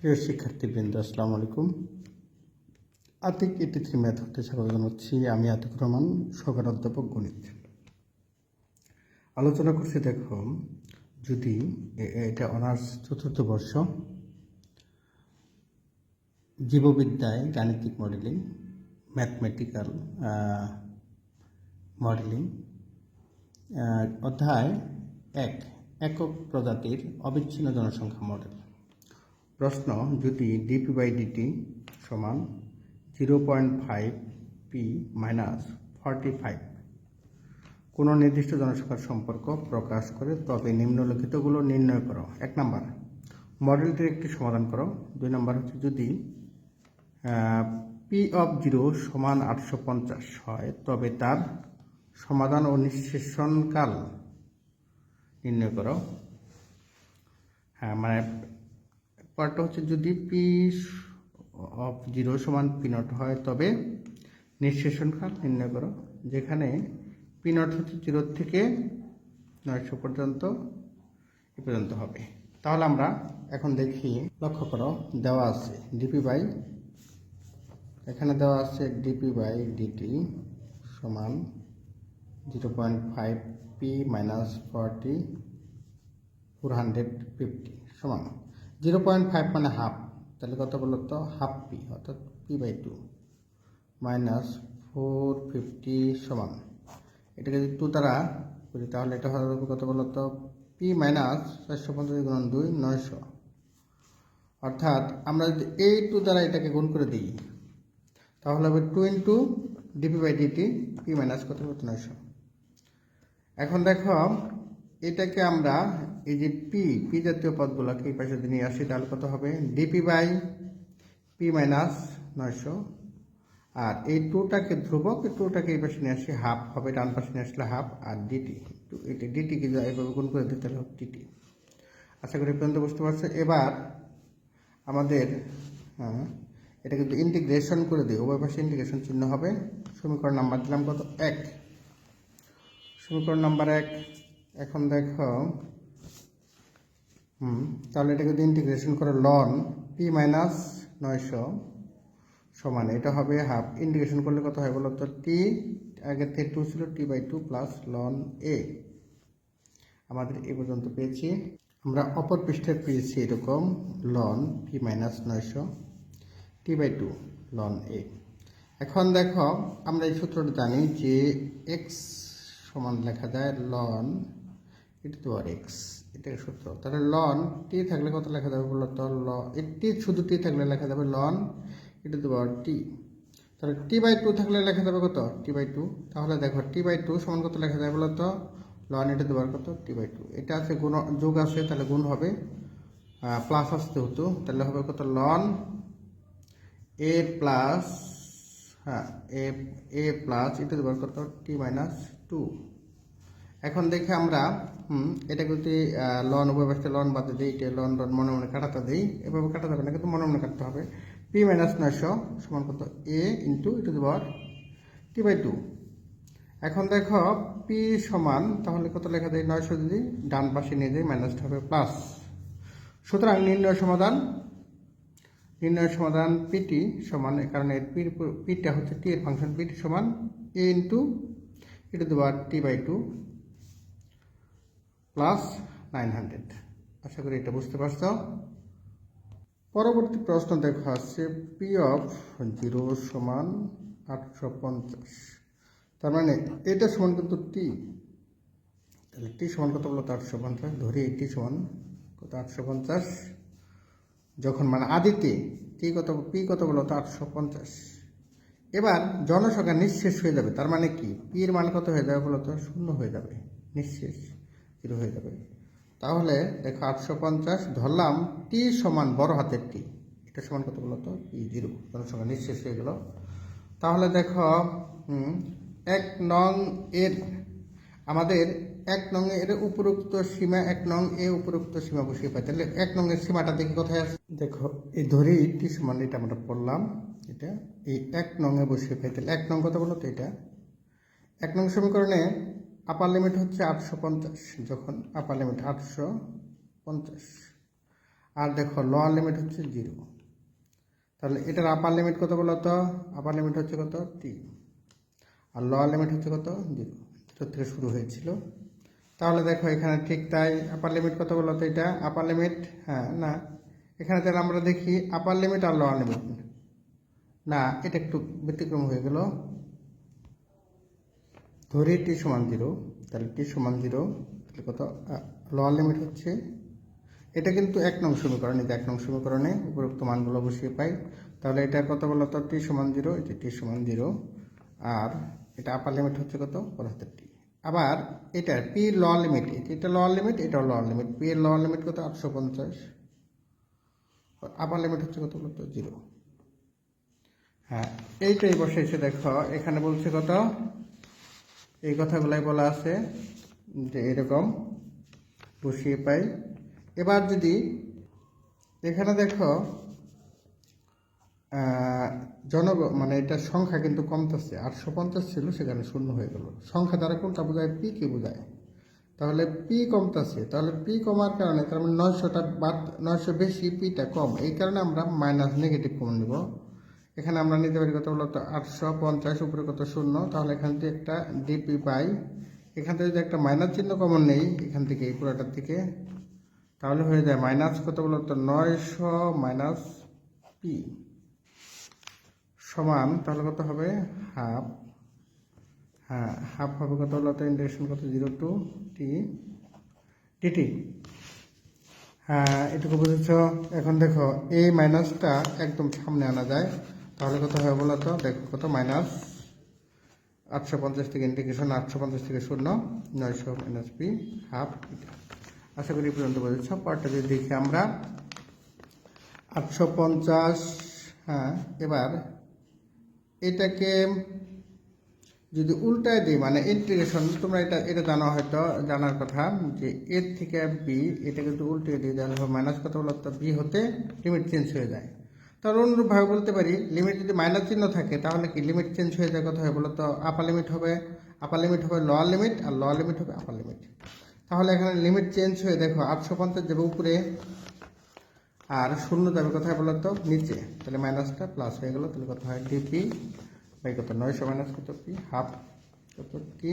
প্রিয় শিক্ষার্থীবৃন্দ, আসসালামু আলাইকুম। আতিক এইটি থ্রি ম্যাথ হতে স্বাগত জানাচ্ছি। আমি আতিকুর রহমান, সহকার অধ্যাপক গণিত। আলোচনা করছি, দেখো, যদি এটা অনার্স চতুর্থ বর্ষ, জীববিদ্যায় গাণিতিক মডেলিং, ম্যাথমেটিক্যাল মডেলিং অধ্যায় এক, একক প্রজাতির অবিচ্ছিন্ন জনসংখ্যা মডেল। প্রশ্ন যদি D P by D T সমান zero point five P minus forty five কোনো নির্দিষ্ট জনসংখ্যার সম্পর্ক প্রকাশ করে তবে নিম্নলিখিতগুলো নির্ণয় করো। এক নাম্বার, মডেলটির একটি সমাধান করো। দুই নাম্বার হচ্ছে যদি পি অফ জিরো সমান আটশো পঞ্চাশ হয়, তবে তার সমাধান ও নিঃশেষণকাল নির্ণয় করো। হ্যাঁ মানে পরটা হচ্ছে যদি পি অফ জিরো সমান পি নট হয়, তবে নিঃশেষণকাল নির্ণয় করো। যেখানে পি নট হচ্ছে জিরো থেকে নয়শো পর্যন্ত, এ পর্যন্ত হবে। তাহলে আমরা এখন দেখি, লক্ষ্য করো, দেওয়া আছে ডিপি বাই, এখানে দেওয়া আছে D P by D T সমান zero point five P minus forty four hundred fifty সমান। জিরো পয়েন্ট ফাইভ মানে হাফ তাহলে কত বলো তো? হাফ পি অর্থাৎ P by two minus four fifty সমান। এটাকে যদি টু দ্বারা করি, তাহলে এটা হবে কত বলো তো? পি মাইনাস চারশো পঞ্চাশ গুণন দুই, নয়শো। অর্থাৎ আমরা যদি এই টু দ্বারা এটাকে গুণ করে দিই, তাহলে হবে two into D P by D T P minus কত কত নয়শো। এখন দেখো এটাকে আমরা এই যে পি পি জাতীয় পদগুলোকে এই পাশে নিয়ে আসি তাহলে কত হবে? ডিপি বাই পি মাইনাস নয়শো। আর এই টুটাকে ধ্রুবক টুটাকে এই পাশে নিয়ে আসি হাফ হবে ডান পাশে নিয়ে আসলে হাফ আর ডিটি এটা ডিটিকে যদি এভাবে গুণ করে দিতে হবে ডিটি আশা করি পর্যন্ত বুঝতে পারছ এবার আমাদের হ্যাঁ, এটা কিন্তু ইন্টিগ্রেশন করে দিই। উভয় পাশে ইন্টিগ্রেশন চিহ্ন হবে। সমীকরণ নাম্বার দিলাম কত? এক। সমীকরণ নাম্বার এক। এখন দেখো, হুম, তাহলে এটাকে যদি ইন্টিগ্রেশন করে লন পি মাইনাস নয়শো সমান, এটা হবে হাফ ইন্টিগ্রেশন করলে কত হয় বলো তো টি আগের থেকে টু ছিল টি বাই টু প্লাস লন এ আমাদের এ পর্যন্ত পেয়েছি। আমরা অপর পৃষ্ঠে পেয়েছি এরকম লন পি মাইনাস নয়শো টি বাই টু লন এ এখন দেখো, আমরা এই সূত্রটা জানি যে এক্স সমান লেখা যায় লন ইট টু আর এক্স এটা সূত্র তাহলে লন টি থাকলে কত লেখা যাবে বলো তো ল টি শুধু টি থাকলে লেখা যাবে লন ইট টু আর টি তাহলে টি বাই টু থাকলে লেখা যাবে কত? টি বাই টু তাহলে দেখো টি বাই টু সমান কত লেখা যায় বলো তো? লন ইট টু আর কত? টি বাই টু এটা আছে গুণ, যোগ আছে, তাহলে গুণ হবে প্লাস আসতে হতো তাহলে হবে কত? লন এ প্লাস হ্যাঁ এ এ প্লাস ইটু দেবার কত? টি মাইনাস টু এখন দেখে আমরা এটা যদি লন উভয় লন বাদে দিই, এটা লন লন মনে মনে কাটাতে দিই, এভাবে কাটা যাবে না, কিন্তু মনে মনে কাটতে হবে। পি মাইনাস নয়শো সমান কত? এ ইন্টু ইটু দেবার টি বাই টু এখন দেখো পি সমান, তাহলে কত লেখা যায়? নয়শো যদি ডান পাশে নিয়ে যাই মাইনাসটা হবে প্লাস সুতরাং নির্ণয় সমাধান নির্ণয় সমাধান পিটি সমান কারণ এর পির পিটা হচ্ছে টি এর ফাংশন পিটি সমান এ ইন্টু ই টু দেওয়ার T by two plus nine hundred আশা করি এটা বুঝতে পারছ। পরবর্তী প্রশ্ন দেখা আসছে পি অফ জিরো সমান আটশো পঞ্চাশ। তার মানে এটা সমান কিন্তু টি তাহলে টি সমান কত বলো তো আটশো পঞ্চাশ। ধরি টি সমান কত? আটশো পঞ্চাশ। যখন মানে আদিতে টি কত? পি কত বলো তো আটশো পঞ্চাশ। এবার জনসংখ্যা নিঃশেষ হয়ে যাবে। তার মানে কি? পি এর মান কত হয়ে যাবে বলো তো শূন্য হয়ে যাবে। নিঃশেষ। জিরো হয়ে যাবে। তাহলে দেখো আটশো পঞ্চাশ ধরলাম টি সমান বড় হাতের টি এটা সমান কত বলো তো? P zero. জনসংখ্যা নিঃশেষ হয়ে গেল। তাহলে দেখো এক নং এর, আমাদের এক নং এর উপরোক্ত সীমা, এক নং এ উপরোক্ত সীমা বসিয়ে পাই তাহলে এক নং এর সীমাটা দেখি কোথায় আছে? দেখো, এই ধরি টি সমান এটা আমরা পড়লাম, এটা, এই এক নং এ বসিয়ে পাই তাহলে এক নং কত বলো তো এটা? এক নং সমীকরণে আপার লিমিট হচ্ছে আটশো পঞ্চাশ, যখন আপার লিমিট আটশো পঞ্চাশ। আর দেখো লোয়ার লিমিট হচ্ছে জিরো তাহলে এটার আপার লিমিট কত বলো তো? আপার লিমিট হচ্ছে কত? টি আর লোয়ার লিমিট হচ্ছে কত? জিরো জিরো থেকে শুরু হয়েছিল। তাহলে দেখো এখানে ঠিক তাই আপার লিমিট কত বলো তো এটা? আপার লিমিট হ্যাঁ না। এখানে তাহলে আমরা দেখি আপার লিমিট আর লোয়ার লিমিট না, এটা একটু ব্যতিক্রম হয়ে গেল। ধরি টি সমান জিরো তাহলে টি সমান জিরো তাহলে কত? লোয়ার লিমিট হচ্ছে। এটা কিন্তু এক নং সমীকরণ এটা এক নং সমীকরণে উপরোক্ত মানগুলো বসিয়ে পাই। তাহলে এটা কত বলতো টি সমান জিরো এটা টি সমান জিরো আর এটা আপার লিমিট হচ্ছে কত? পঁচাত্তর টি আবার এটা পি ল লিমিট এটা ল লিমিট এটা ল লিমিট পি এর ল লিমিট কত? আটশো পঞ্চাশ। আপার লিমিট হচ্ছে কত বলতো জিরো হ্যাঁ এইটাই বসে এসে দেখো। এখানে বলছে কত? এই কথাগুলাই বলা আছে যে এরকম বসিয়ে পাই। এবার যদি এখানে দেখো আহ, জনগ মানে এটা সংখ্যা কিন্তু কমতেছে। আটশো পঞ্চাশ ছিল সেখানে শূন্য হয়ে গেল। সংখ্যা দ্বারা কোনটা বোঝায়? পি কে বোঝায়। তাহলে পি কমতেছে। তাহলে পি কমার কারণে তার মানে নয়শোটা বাদ নয়শো বেশি পিটা কম। এই কারণে আমরা মাইনাস নেগেটিভ কমন নিব। এখানে আমরা নিতে পারি কত বলতো? আটশো পঞ্চাশ উপরে কত? শূন্য। তাহলে এখান থেকে একটা ডিপি পাই। এখান থেকে যদি একটা মাইনাস চিহ্ন কমন নেই, এখান থেকে, এই পুরোটার থেকে তাহলে হয়ে যায় মাইনাস কত বলতো? নয়শো মাইনাস পি সমান, তাহলে কত হবে? হাফ হ্যাঁ হাফ হবে কত বলতো? ইন্ডাকশন কত? জিরো টু টি টিটি হ্যাঁ এটুকু বুঝেছ? এখন দেখো এই মাইনাসটা একদম সামনে আনা যায়। তাহলে কত হবে বলো তো? দেখো কত? মাইনাস আটশো পঞ্চাশ থেকে ইন্টিগ্রেশন আটশো পঞ্চাশ থেকে শূন্য, নয়শো মাইনাস পি হাফ আশা করি পর্যন্ত বুঝেছ। পরটা যদি দেখি আমরা, আটশো পঞ্চাশ হ্যাঁ এবার এটাকে যদি উল্টায় দিই মানে ইন্টিগ্রেশন, তোমরা এটা এটা জানো হয়তো, জানার কথা যে এর থেকে বি এটা কিন্তু উল্টে দিই, তাহলে মাইনাস কত বলো তো? বি হতে লিমিট চেঞ্জ হয়ে যায়। তাহলে অনুরূপভাবে বলতে পারি লিমিট যদি মাইনাস চিহ্ন থাকে, তাহলে কি লিমিট চেঞ্জ হয়ে যায় কত হয় বলো তো আপার লিমিট হবে আপার লিমিট হবে লোয়ার লিমিট আর লোয়ার লিমিট হবে আপার লিমিট তাহলে এখানে লিমিট চেঞ্জ হয়ে, দেখো, আটশো পঞ্চাশ যাবে উপরে, আর শূন্য যাবে কোথায় বলো তো নিচে। তাহলে মাইনাসটা প্লাস হয়ে গেল, তাহলে কত হয়? ডিপি বাই কত? নয়শো মাইনাস কত পি হাফ কত কি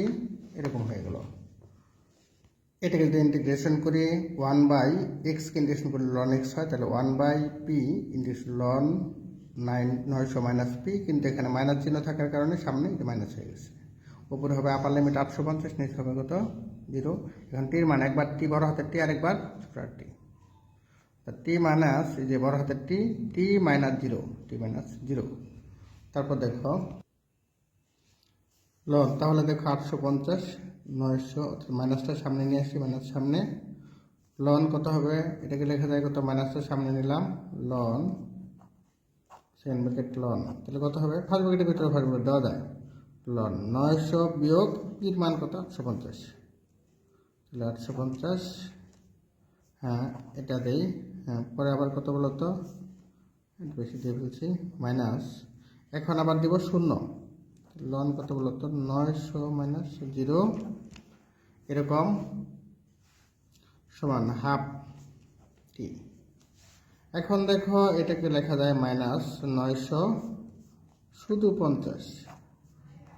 এরকম হয়ে গেল। এটাকে যদি ইন্টিগ্রেশন করি ওয়ান বাই এক্সকে ইন্টিগ্রেশন করলে লন এক্স হয়, তাহলে one by P integration loan nine নয়শো মাইনাস পি কিন্তু এখানে মাইনাস চিহ্ন থাকার কারণে সামনে এটা মাইনাস হয়ে গেছে। উপরে হবে আপার লিমিট আটশো পঞ্চাশ, নিচে হবে কত? জিরো এখন টির মান একবার টি বড় হাতের টি আরেকবার ছোট টি টি মাইনাস এই যে বড় হাতের T T minus zero T minus zero তারপর দেখো লন তাহলে দেখো আটশো পঞ্চাশ। নয়শো মাইনাসটা সামনে নিয়ে আসি মাইনাস সামনে। লন কত হবে? এটাকে লেখা যায় কত? মাইনাসটা সামনে নিলাম লন সেকেন্ড ব্র্যাকেট লন তাহলে কত হবে? ফার্স্ট ব্র্যাকেটের ভিতরে ফার্স্ট ব্র্যাকেট দেওয়া যায়। লন নয়শো বিয়োগ পির মান কত? আটশো পঞ্চাশ। তাহলে আটশো পঞ্চাশ হ্যাঁ এটা দেই। হ্যাঁ পরে আবার কত বলো তো বেশি দিয়ে ফেলছি। মাইনাস এখন আবার দিব শূন্য। লন কত বলো তো নয়শো মাইনাস জিরো। এরকম সমান হাফ টি। এখন দেখো এটাকে লেখা যায় মাইনাস নয়শো, শুধু পঞ্চাশ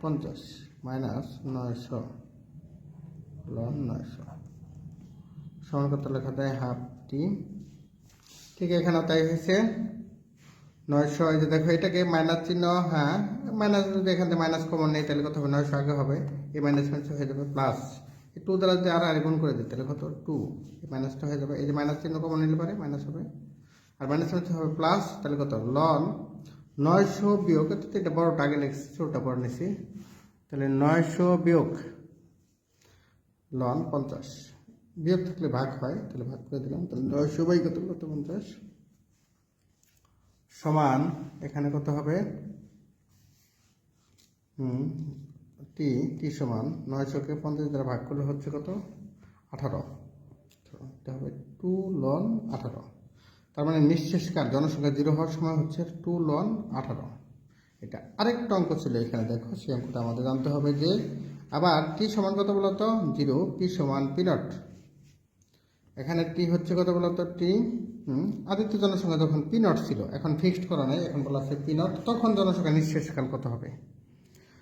পঞ্চাশ, মাইনাস নয়শো, লন নয়শো। সমান কত লেখা যায়? Half T. ঠিক এখানে তাই হয়েছে। নয়শো এই যে দেখো, এটাকে মাইনাস চিহ্ন হ্যাঁ মাইনাস যদি এখান থেকে মাইনাস কমন নেই, তাহলে কত হবে? নয়শো আগে হবে। এই মাইনাস মাইনাস হয়ে যাবে প্লাস এই টু দ্বারা যদি আর আর গুণ করে দিই, তাহলে কত? টু এই মাইনাসটা হয়ে যাবে। এই যে মাইনাস চিহ্ন কমন নিলে পারে মাইনাস হবে। আর মাইনাস মাইনাস হবে প্লাস তাহলে কত? লন নয়শো বিয়োগ তো এটা বড়টা আগে লিখছি ছোটটা বড় নিছি তাহলে নয়শো বিয়োগ লন পঞ্চাশ। বিয়োগ থাকলে ভাগ হয়, তাহলে ভাগ করে দিলাম। তাহলে নয়শো বাই কত? কত পঞ্চাশ? সমান এখানে কত হবে? টি টি সমান নয়শোকে পঞ্চাশ দ্বারা ভাগ করলে হচ্ছে কত? আঠারো। এটা হবে টু লন আঠারো। তার মানে নিঃশেষকার জনসংখ্যা জিরো হওয়ার সময় হচ্ছে টু লন আঠারো। এটা আরেকটা অঙ্ক ছিল এখানে, দেখো, সেই অঙ্কটা আমাদের জানতে হবে যে আবার টি সমান কত বলতো জিরো, পি সমান পি নট। এখানে টি হচ্ছে কত বলতো টি আদিত্য জনসংখ্যা যখন পি নট ছিল, এখন ফিক্সড করা নাই, এখন বলা আছে পিনট, তখন জনসংখ্যা নিঃশেষকাল কত হবে?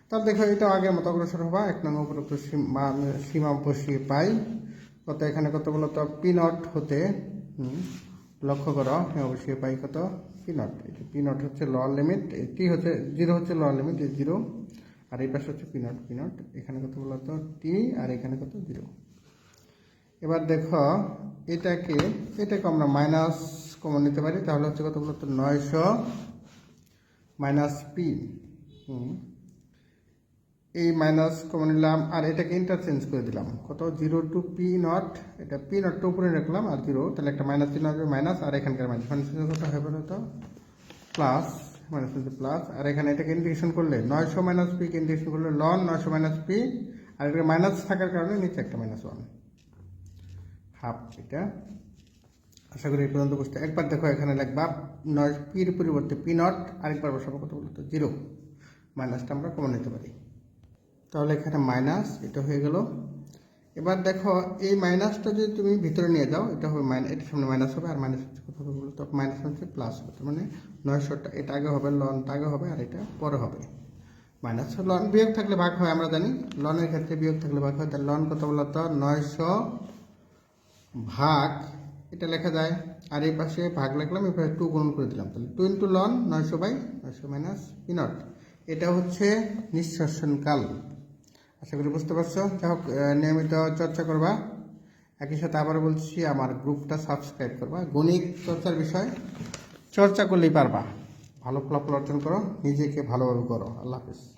তার দেখো, এটা আগের মতো অগ্রসর হবা, এক নং উপরোক্ত সীমা বসিয়ে পাই। কত এখানে কত বলতো? পি নট হতে লক্ষ্য করো, সীমা বসিয়ে পাই কত? পিনট এটা পি নট হচ্ছে লোয়ার লিমিট টি হচ্ছে, জিরো হচ্ছে লোয়ার লিমিট জিরো। আর এই পাশে হচ্ছে পি নট এখানে কত বলতো? টি আর এখানে কত? জিরো। এবার দেখো, এটাকে এটাকে আমরা মাইনাস কমন নিতে পারি, তাহলে হচ্ছে কত বলতো নয়শো মাইনাস পি এই মাইনাস কমন নিলাম, আর এটাকে ইন্টারচেঞ্জ করে দিলাম। কত? জিরো টু পি নট এটা পি নটটা উপরে রাখলাম, আর জিরো তাহলে একটা মাইনাস চিহ্ন হবে মাইনাস আর এখানকার মাইনাস মাইনাস কত হবে তো? প্লাস মাইনাস প্লাস আর এখানে এটাকে ইন্টিগ্রেশন করলে, নয়শো মাইনাস পি কে ইন্টিগ্রেশন করলে লন নয়শো মাইনাস পি আর এটা মাইনাস থাকার কারণে নিচে একটা মাইনাস ওয়ান হাফ এটা। আশা করি এই পর্যন্ত বুঝতে একবার দেখো এখানে লিখবা নয় পির পরিবর্তে পি নট আরেকবার বসাবো কত বলতো জিরো মাইনাসটা আমরা কমন নিতে পারি। তাহলে এখানে মাইনাস এটা হয়ে গেল। এবার দেখো, এই মাইনাসটা যদি তুমি ভিতরে নিয়ে যাও, এটা হবে মাইনাস এটার সামনে মাইনাস হবে, আর মাইনাস হচ্ছে কত হবে বলতো মাইনাস হচ্ছে প্লাস হবে। তার মানে নয়শোটা এটা আগে হবে লনটা আগে হবে, আর এটা পরে হবে। মাইনাস লন বিয়োগ থাকলে ভাগ হয়, আমরা জানি। লনের ক্ষেত্রে বিয়োগ থাকলে ভাগ হয়। তাহলে লন কত বলতো? নয়শো ভাগ, এটা লেখা যায়, আর এই পাশে ভাগ লিখলাম এরপরে টু গুণ করে দিলাম। তাহলে টু ইন্টু লন নয়শো বাই নয়শো মাইনাস পিনট এটা হচ্ছে নিঃশ্বাসনকাল। আশা করি বুঝতে পারছ? যাই হোক নিয়মিত চর্চা করবা। একই সাথে আবার বলছি, আমার গ্রুপটা সাবস্ক্রাইব করবা। গণিত চর্চার বিষয়, চর্চা করলেই পারবা। ভালো ফলাফল অর্জন করো, নিজেকে ভালোভাবে করো। আল্লাহ হাফিজ।